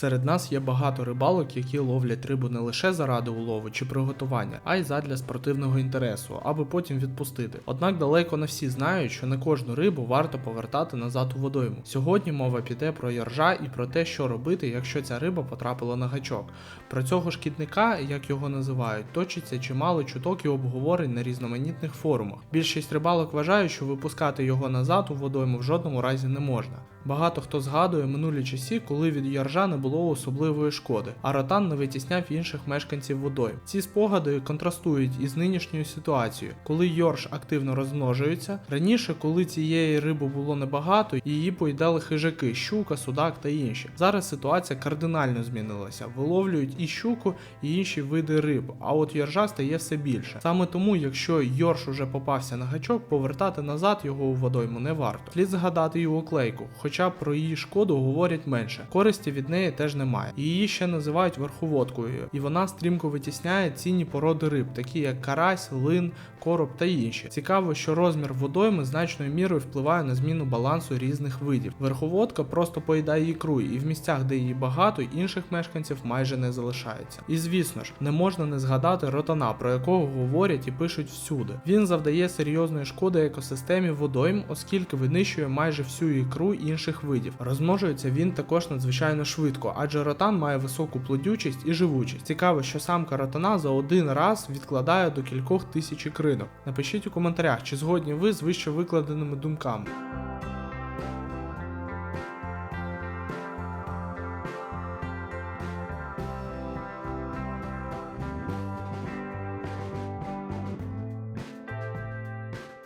Серед нас є багато рибалок, які ловлять рибу не лише заради улову чи приготування, а й задля спортивного інтересу, аби потім відпустити. Однак далеко не всі знають, що не кожну рибу варто повертати назад у водойму. Сьогодні мова піде про яржа і про те, що робити, якщо ця риба потрапила на гачок. Про цього шкідника, як його називають, точиться чимало чуток і обговорень на різноманітних форумах. Більшість рибалок вважають, що випускати його назад у водойму в жодному разі не можна. Багато хто згадує минулі часи, коли від яржа не було особливої шкоди, а ротан не витісняв інших мешканців водойм. Ці спогади контрастують із нинішньою ситуацією, коли йорш активно розмножується. Раніше, коли цієї риби було небагато, її поїдали хижаки, щука, судак та інші. Зараз ситуація кардинально змінилася. Виловлюють і щуку, і інші види риб, а от йоржа стає все більше. Саме тому, якщо йорш уже попався на гачок, повертати назад його у водойму не варто. Слід згадати й оклейку, хоча про її шкоду говорять менше. Користі від неї теж немає. Її ще називають верховодкою, і вона стрімко витісняє цінні породи риб, такі як карась, лин, короб та інші. Цікаво, що розмір водойми значною мірою впливає на зміну балансу різних видів. Верховодка просто поїдає ікру, і в місцях, де її багато, інших мешканців майже не залишається. І звісно ж, не можна не згадати ротана, про якого говорять і пишуть всюди. Він завдає серйозної шкоди екосистемі водойм, оскільки винищує майже всю ікру інших видів. Розмножується він також надзвичайно швидко, адже ротан має високу плодючість і живучість. Цікаво, що самка ротана за один раз відкладає до кількох тисяч ікринок. Напишіть у коментарях, чи згодні ви з вище викладеними думками.